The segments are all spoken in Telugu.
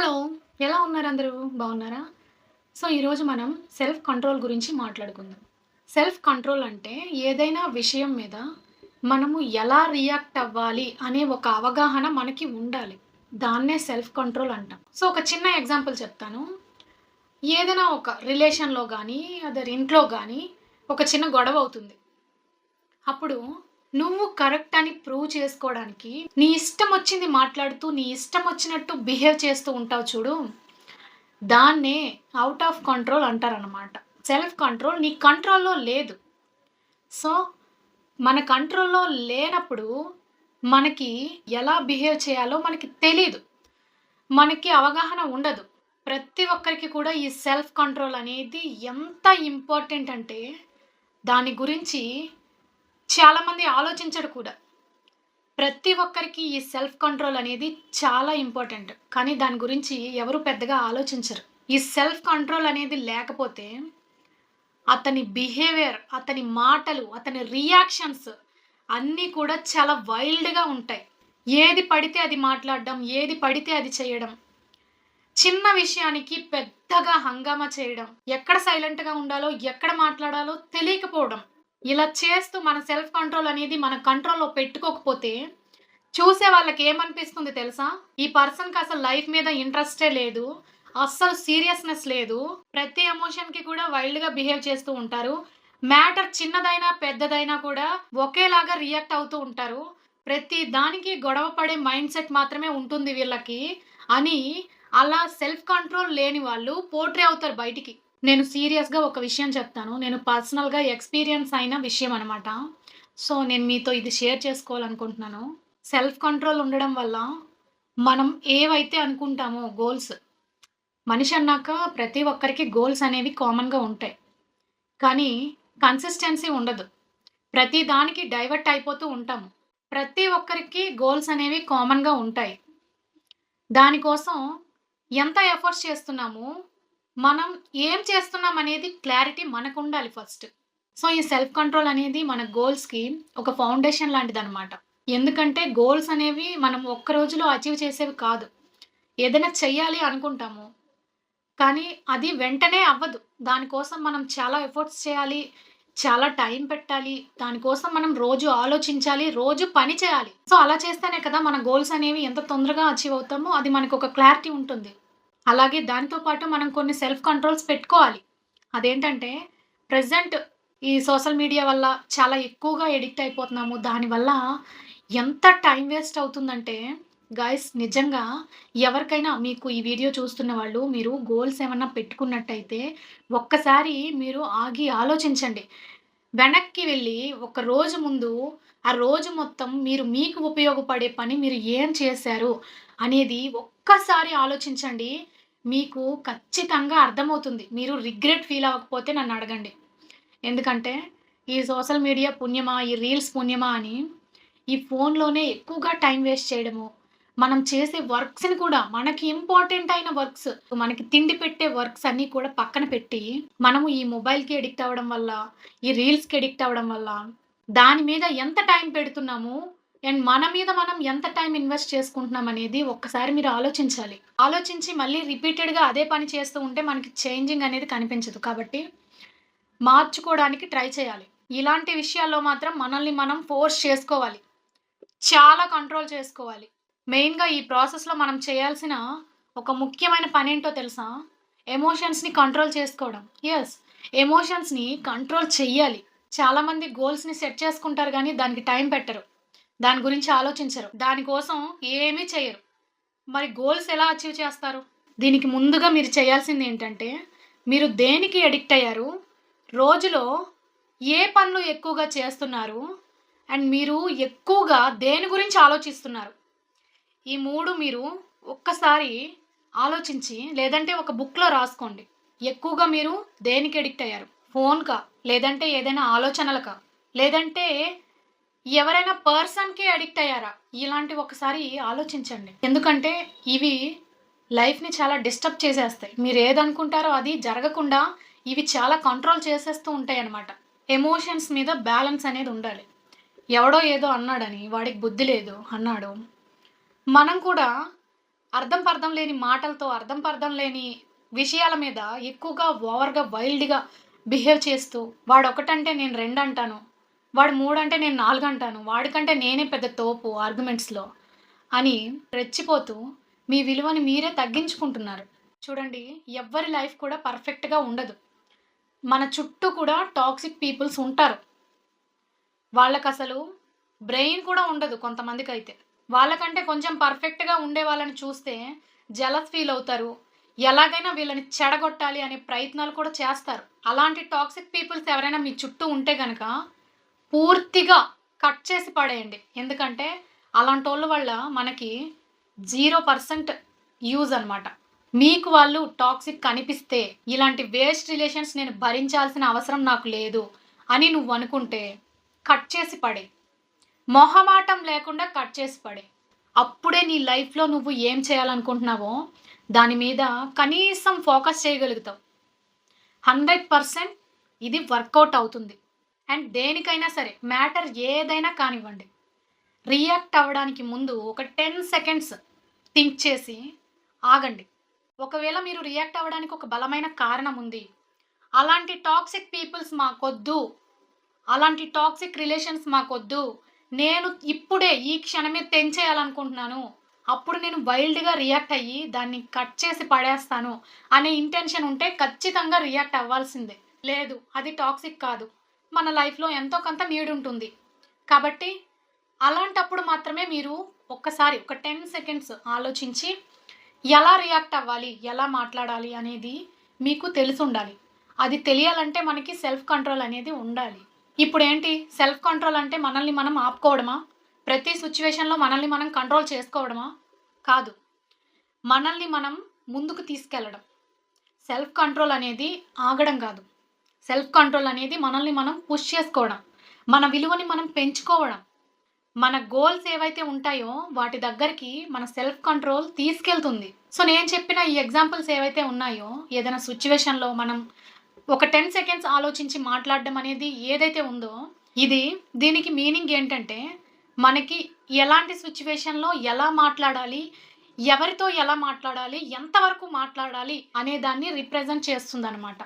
హలో ఎలా ఉన్నారు అందరూ? బాగున్నారా? సో ఈరోజు మనం సెల్ఫ్ కంట్రోల్ గురించి మాట్లాడుకుందాం. సెల్ఫ్ కంట్రోల్ అంటే ఏదైనా విషయం మీద మనము ఎలా రియాక్ట్ అవ్వాలి అనే ఒక అవగాహన మనకి ఉండాలి. దాన్నే సెల్ఫ్ కంట్రోల్ అంటాం. సో ఒక చిన్న ఎగ్జాంపుల్ చెప్తాను. ఏదైనా ఒక రిలేషన్లో కానీ అదర్ ఇంట్లో కానీ ఒక చిన్న గొడవ అవుతుంది. అప్పుడు నువ్వు కరెక్ట్ అని ప్రూవ్ చేసుకోవడానికి నీ ఇష్టం వచ్చింది మాట్లాడుతూ నీ ఇష్టం వచ్చినట్టు బిహేవ్ చేస్తూ ఉంటావు చూడు. దాన్నే అవుట్ ఆఫ్ కంట్రోల్ అంటారనమాట సెల్ఫ్ కంట్రోల్ నీ కంట్రోల్లో లేదు. సో మన కంట్రోల్లో లేనప్పుడు మనకి ఎలా బిహేవ్ చేయాలో మనకి తెలీదు. మనకి అవగాహన ఉండదు. ప్రతి ఒక్కరికి కూడా ఈ సెల్ఫ్ కంట్రోల్ అనేది ఎంత ఇంపార్టెంట్ అంటే దాని గురించి చాలామంది ఆలోచించడు కూడా. ప్రతి ఒక్కరికి ఈ సెల్ఫ్ కంట్రోల్ అనేది చాలా ఇంపార్టెంట్. కానీ దాని గురించి ఎవరు పెద్దగా ఆలోచించరు. ఈ సెల్ఫ్ కంట్రోల్ అనేది లేకపోతే అతని బిహేవియర్ అతని మాటలు అతని రియాక్షన్స్ అన్నీ కూడా చాలా వైల్డ్గా ఉంటాయి. ఏది పడితే అది మాట్లాడడం ఏది పడితే అది చేయడం చిన్న విషయానికి పెద్దగా హంగామా చేయడం ఎక్కడ సైలెంట్గా ఉండాలో ఎక్కడ మాట్లాడాలో తెలియకపోవడం ఇలా చేస్తూ మన సెల్ఫ్ కంట్రోల్ అనేది మన కంట్రోల్లో పెట్టుకోకపోతే చూసే వాళ్ళకి ఏమనిపిస్తుంది తెలుసా? ఈ పర్సన్కి అసలు లైఫ్ మీద ఇంట్రెస్టే లేదు అస్సలు సీరియస్నెస్ లేదు. ప్రతి ఎమోషన్కి కూడా వైల్డ్గా బిహేవ్ చేస్తూ ఉంటారు. మ్యాటర్ చిన్నదైనా పెద్దదైనా కూడా ఒకేలాగా రియాక్ట్ అవుతూ ఉంటారు. ప్రతి దానికి గొడవ పడే మైండ్ సెట్ మాత్రమే ఉంటుంది వీళ్ళకి అని అలా సెల్ఫ్ కంట్రోల్ లేని వాళ్ళు పోట్రే అవుతారు బయటికి. నేను సీరియస్గా ఒక విషయం చెప్తాను. నేను పర్సనల్గా ఎక్స్పీరియన్స్ అయిన విషయం అనమాట సో నేను మీతో ఇది షేర్ చేసుకోవాలనుకుంటున్నాను. సెల్ఫ్ కంట్రోల్ ఉండడం వల్ల మనం ఏవైతే అనుకుంటామో గోల్స్ మనిషి అన్నాక ప్రతి ఒక్కరికి గోల్స్ అనేవి కామన్గా ఉంటాయి. కానీ కన్సిస్టెన్సీ ఉండదు. ప్రతి దానికి డైవర్ట్ అయిపోతూ ఉంటాము. ప్రతి ఒక్కరికి గోల్స్ అనేవి కామన్గా ఉంటాయి. దానికోసం ఎంత ఎఫర్ట్స్ చేస్తున్నాము? మనం ఏం చేస్తున్నాం అనేది క్లారిటీ మనకు ఉండాలి ఫస్ట్ సో ఈ సెల్ఫ్ కంట్రోల్ అనేది మన గోల్స్కి ఒక ఫౌండేషన్ లాంటిది అనమాట ఎందుకంటే గోల్స్ అనేవి మనం ఒక్క రోజులో అచీవ్ చేసేవి కాదు. ఏదైనా చెయ్యాలి అనుకుంటాము. కానీ అది వెంటనే అవ్వదు. దానికోసం మనం చాలా ఎఫర్ట్స్ చేయాలి చాలా టైం పెట్టాలి దానికోసం మనం రోజు ఆలోచించాలి రోజు పని చేయాలి. సో అలా చేస్తేనే కదా మన గోల్స్ అనేవి ఎంత తొందరగా అచీవ్ అవుతామో అది మనకు ఒక క్లారిటీ ఉంటుంది. అలాగే దానితో పాటు మనం కొన్ని సెల్ఫ్ కంట్రోల్స్ పెట్టుకోవాలి. అదేంటంటే ప్రజెంట్ ఈ సోషల్ మీడియా వల్ల చాలా ఎక్కువగా ఎడిక్ట్ అయిపోతున్నాము. దానివల్ల ఎంత టైం వేస్ట్ అవుతుందంటే గాయస్ నిజంగా ఎవరికైనా మీకు ఈ వీడియో చూస్తున్న వాళ్ళు మీరు గోల్స్ ఏమన్నా పెట్టుకున్నట్టయితే ఒక్కసారి మీరు ఆగి ఆలోచించండి. వెనక్కి వెళ్ళి ఒక రోజు ముందు ఆ రోజు మొత్తం మీరు మీకు ఉపయోగపడే పని మీరు ఏం చేశారు అనేది ఒక్కసారి ఆలోచించండి. మీకు ఖచ్చితంగా అర్థమవుతుంది. మీరు రిగ్రెట్ ఫీల్ అవ్వకపోతే నన్ను అడగండి. ఎందుకంటే ఈ సోషల్ మీడియా పుణ్యమా ఈ రీల్స్ పుణ్యమా అని ఈ ఫోన్లోనే ఎక్కువగా టైం వేస్ట్ చేయడము మనం చేసే వర్క్స్ని కూడా మనకి ఇంపార్టెంట్ అయిన వర్క్స్ మనకి తిండి పెట్టే వర్క్స్ అన్నీ కూడా పక్కన పెట్టి మనము ఈ మొబైల్కి ఎడిక్ట్ అవ్వడం వల్ల ఈ రీల్స్కి ఎడిక్ట్ అవ్వడం వల్ల దాని మీద ఎంత టైం పెడుతున్నాము అండ్ మన మీద మనం ఎంత టైం ఇన్వెస్ట్ చేసుకుంటున్నాం అనేది ఒక్కసారి మీరు ఆలోచించాలి. ఆలోచించి మళ్ళీ రిపీటెడ్గా అదే పని చేస్తూ ఉంటే మనకి చేంజింగ్ అనేది కనిపించదు. కాబట్టి మార్చుకోవడానికి ట్రై చేయాలి. ఇలాంటి విషయాల్లో మాత్రం మనల్ని మనం ఫోర్స్ చేసుకోవాలి. చాలా కంట్రోల్ చేసుకోవాలి. మెయిన్గా ఈ ప్రాసెస్లో మనం చేయాల్సిన ఒక ముఖ్యమైన పని ఏంటో తెలుసా? ఎమోషన్స్ని కంట్రోల్ చేసుకోవడం. ఎస్ ఎమోషన్స్ని కంట్రోల్ చెయ్యాలి. చాలామంది గోల్స్ని సెట్ చేసుకుంటారు కానీ దానికి టైం పెట్టరు. దాని గురించి ఆలోచించరు. దానికోసం ఏమీ చేయరు. మరి గోల్స్ ఎలా అచీవ్ చేస్తారు? దీనికి ముందుగా మీరు చేయాల్సింది ఏంటంటే మీరు దేనికి అడిక్ట్ అయ్యారు? రోజులో ఏ పనులు ఎక్కువగా చేస్తున్నారు? అండ్ మీరు ఎక్కువగా దేని గురించి ఆలోచిస్తున్నారు? ఈ మూడు మీరు ఒక్కసారి ఆలోచించి లేదంటే ఒక బుక్లో రాసుకోండి. ఎక్కువగా మీరు దేనికి అడిక్ట్ అయ్యారు? ఫోన్కా లేదంటే ఏదైనా ఆలోచనలకా? లేదంటే ఎవరైనా పర్సన్కి అడిక్ట్ అయ్యారా? ఇలాంటి ఒకసారి ఆలోచించండి. ఎందుకంటే ఇవి లైఫ్ని చాలా డిస్టర్బ్ చేసేస్తాయి. మీరు ఏదనుకుంటారో అది జరగకుండా ఇవి చాలా కంట్రోల్ చేసేస్తూ ఉంటాయి అన్నమాట ఎమోషన్స్ మీద బ్యాలెన్స్ అనేది ఉండాలి. ఎవడో ఏదో అన్నాడని వాడికి బుద్ధి లేదు అన్నాడు. మనం కూడా అర్థం పర్థం లేని మాటలతో అర్థం పర్థం లేని విషయాల మీద ఎక్కువగా ఓవర్గా వైల్డ్గా బిహేవ్ చేస్తూ వాడు ఒకటంటే నేను రెండు అంటాను. వాడు మూడు అంటే నేను నాలుగు అంటాను వాడికంటే నేనే పెద్ద తోపు ఆర్గ్యుమెంట్స్లో అని రెచ్చిపోతూ మీ విలువని మీరే తగ్గించుకుంటున్నారు. చూడండి ఎవ్వరి లైఫ్ కూడా పర్ఫెక్ట్గా ఉండదు. మన చుట్టూ కూడా టాక్సిక్ పీపుల్స్ ఉంటారు. వాళ్ళకి అసలు బ్రెయిన్ కూడా ఉండదు కొంతమందికి అయితే వాళ్ళకంటే కొంచెం పర్ఫెక్ట్గా ఉండే వాళ్ళని చూస్తే జలస్ ఫీల్ అవుతారు. ఎలాగైనా వీళ్ళని చెడగొట్టాలి అనే ప్రయత్నాలు కూడా చేస్తారు. అలాంటి టాక్సిక్ పీపుల్స్ ఎవరైనా మీ చుట్టూ ఉంటే కనుక పూర్తిగా కట్ చేసి పడేయండి. ఎందుకంటే అలాంటి వాళ్ళ వల్ల మనకి జీరో పర్సెంట్ యూజ్ అనమాట మీకు వాళ్ళు టాక్సిక్ కనిపిస్తే ఇలాంటి వేస్ట్ రిలేషన్స్ నేను భరించాల్సిన అవసరం నాకు లేదు అని నువ్వు అనుకుంటే కట్ చేసి పడే. మొహమాటం లేకుండా కట్ చేసి పడే. అప్పుడే నీ లైఫ్లో నువ్వు ఏం చేయాలనుకుంటున్నావో దాని మీద కనీసం ఫోకస్ చేయగలుగుతావు. హండ్రెడ్ పర్సెంట్ ఇది వర్కౌట్ అవుతుంది. అండ్ దేనికైనా సరే మ్యాటర్ ఏదైనా కానివ్వండి. రియాక్ట్ అవ్వడానికి ముందు ఒక టెన్ సెకండ్స్ థింక్ చేసి ఆగండి. ఒకవేళ మీరు రియాక్ట్ అవ్వడానికి ఒక బలమైన కారణం ఉంది. అలాంటి టాక్సిక్ పీపుల్స్ మాకొద్దు. అలాంటి టాక్సిక్ రిలేషన్స్ మాకొద్దు. నేను ఇప్పుడే ఈ క్షణమే తెంచేయాలనుకుంటున్నాను. అప్పుడు నేను వైల్డ్గా రియాక్ట్ అయ్యి దాన్ని కట్ చేసి పడేస్తాను అనే ఇంటెన్షన్ ఉంటే ఖచ్చితంగా రియాక్ట్ అవ్వాల్సిందే. లేదు అది టాక్సిక్ కాదు. మన లైఫ్లో ఎంతో కొంత నీడ్ ఉంటుంది కాబట్టి అలాంటప్పుడు మాత్రమే మీరు ఒక్కసారి ఒక టెన్ సెకండ్స్ ఆలోచించి ఎలా రియాక్ట్ అవ్వాలి ఎలా మాట్లాడాలి అనేది మీకు తెలిసి ఉండాలి అది తెలియాలంటే మనకి సెల్ఫ్ కంట్రోల్ అనేది ఉండాలి. ఇప్పుడు ఏంటి సెల్ఫ్ కంట్రోల్ అంటే మనల్ని మనం ఆపుకోవడమా? ప్రతి సిచ్యువేషన్లో మనల్ని మనం కంట్రోల్ చేసుకోవడమా? కాదు. మనల్ని మనం ముందుకు తీసుకెళ్ళడం. సెల్ఫ్ కంట్రోల్ అనేది ఆగడం కాదు. సెల్ఫ్ కంట్రోల్ అనేది మనల్ని మనం పుష్ చేసుకోవడం. మన విలువని మనం పెంచుకోవడం. మన గోల్స్ ఏవైతే ఉంటాయో వాటి దగ్గరికి మన సెల్ఫ్ కంట్రోల్ తీసుకెళ్తుంది. సో నేను చెప్పిన ఈ ఎగ్జాంపుల్స్ ఏవైతే ఉన్నాయో ఏదైనా సిచ్యువేషన్లో మనం ఒక టెన్ సెకండ్స్ ఆలోచించి మాట్లాడడం అనేది ఏదైతే ఉందో ఇది దీనికి మీనింగ్ ఏంటంటే మనకి ఎలాంటి సిచ్యువేషన్లో ఎలా మాట్లాడాలి ఎవరితో ఎలా మాట్లాడాలి ఎంతవరకు మాట్లాడాలి అనే దాన్ని రిప్రజెంట్ చేస్తుంది అనమాట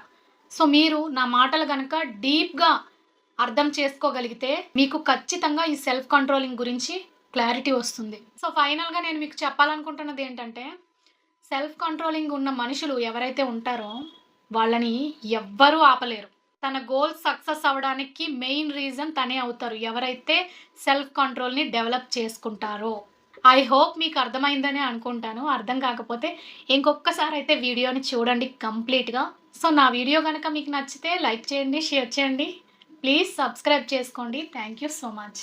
సో మీరు నా మాటలు కనుక డీప్గా అర్థం చేసుకోగలిగితే మీకు ఖచ్చితంగా ఈ సెల్ఫ్ కంట్రోలింగ్ గురించి క్లారిటీ వస్తుంది. సో ఫైనల్గా నేను మీకు చెప్పాలనుకుంటున్నది ఏంటంటే సెల్ఫ్ కంట్రోలింగ్ ఉన్న మనుషులు ఎవరైతే ఉంటారో వాళ్ళని ఎవ్వరూ ఆపలేరు. తన గోల్ సక్సెస్ అవ్వడానికి మెయిన్ రీజన్ తనే అవుతారు. ఎవరైతే సెల్ఫ్ కంట్రోల్ని డెవలప్ చేసుకుంటారో. ఐ హోప్ మీకు అర్థమైందని అనుకుంటాను. అర్థం కాకపోతే ఇంకొకసారి అయితే వీడియోని చూడండి కంప్లీట్గా. సో నా వీడియో కనుక మీకు నచ్చితే లైక్ చేయండి షేర్ చేయండి. ప్లీజ్ సబ్స్క్రైబ్ చేసుకోండి. Thank you so much.